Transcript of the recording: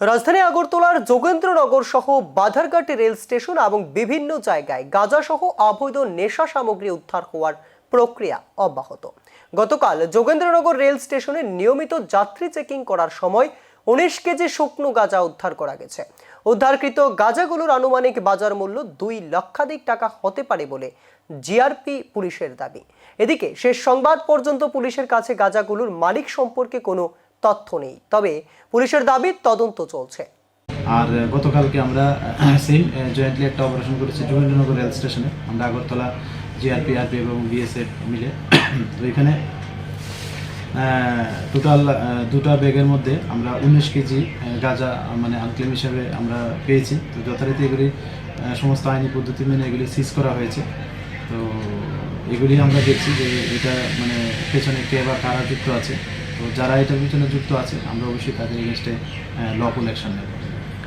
রাজধানী আগরতলার যোগেন্দ্রনগর সহ বাধারঘাট রেল স্টেশন এবং বিভিন্ন জায়গায় গাঁজা সহ অবৈধ নেশা সামগ্রী উদ্ধার হওয়ার প্রক্রিয়া অব্যাহত। গতকাল যোগেন্দ্রনগর রেল স্টেশনে নিয়মিত যাত্রী চেকিং করার সময় উনিশ কেজি শুকনো গাঁজা উদ্ধার করা গেছে। উদ্ধারকৃত গাঁজাগুলোর আনুমানিক বাজার মূল্য দুই লক্ষাধিক টাকা হতে পারে বলে জিআরপি পুলিশের দাবি। এদিকে শেষ সংবাদ পর্যন্ত পুলিশের কাছে গাঁজাগুলোর মালিক সম্পর্কে কোনো তথ্য নেই। তবে পুলিশের দাবি তদন্ত চলছে। আর গতকালকে আমরা সেম জয়েন্টলি একটা অপারেশন করেছি যোগেন্দ্রনগর রেল স্টেশনে। আমরা আগরতলা জিআরপি আরপি এবং বিএসএফ মিলে। তো এখানে টোটাল দুটা ব্যাগের মধ্যে আমরা উনিশ কেজি গাঁজা মানে আনক্লেম হিসাবে আমরা পেয়েছি। তো যথারীতি এগুলি সমস্ত আইনি পদ্ধতি মেনে এগুলি সিজ করা হয়েছে। তো এগুলি আমরা দেখছি যে এটা মানে পেছনে কে বা কারা যুক্ত আছে। তো যারা এটার পিছনে যুক্ত আছে আমরা অবশ্যই তাদের এগেনস্টে লফুল অ্যাকশন নেব।